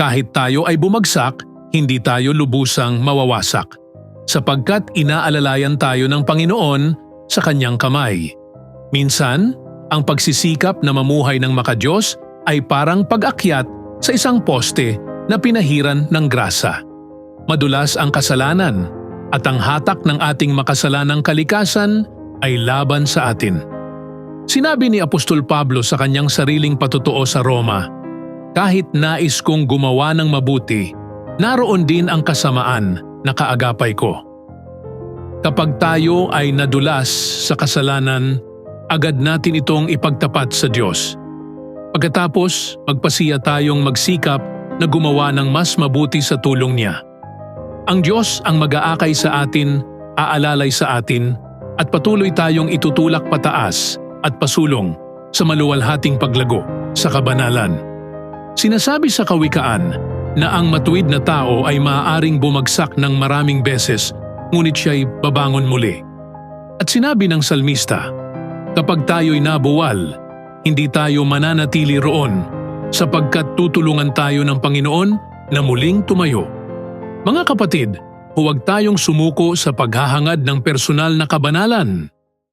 Kahit tayo ay bumagsak, hindi tayo lubusang mawawasak. Sapagkat inaalalayan tayo ng Panginoon sa kanyang kamay. Minsan, ang pagsisikap na mamuhay ng makadiyos ay parang pag-akyat sa isang poste na pinahiran ng grasa. Madulas ang kasalanan at ang hatak ng ating makasalanang kalikasan ay laban sa atin. Sinabi ni Apostol Pablo sa kanyang sariling patutuo sa Roma, Kahit nais kong gumawa ng mabuti, naroon din ang kasamaan na kaagapay ko. Kapag tayo ay nadulas sa kasalanan, agad natin itong ipagtapat sa Diyos. Pagkatapos, magpasiya tayong magsikap na gumawa ng mas mabuti sa tulong niya. Ang Diyos ang mag-aakay sa atin, aalalay sa atin, at patuloy tayong itutulak pataas at pasulong sa maluwalhating paglago sa kabanalan. Sinasabi sa kawikaan na ang matuwid na tao ay maaaring bumagsak ng maraming beses ngunit siya'y babangon muli. At sinabi ng salmista, Kapag tayo'y nabuwal, hindi tayo mananatili roon sapagkat tutulungan tayo ng Panginoon na muling tumayo. Mga kapatid, huwag tayong sumuko sa paghahangad ng personal na kabanalan.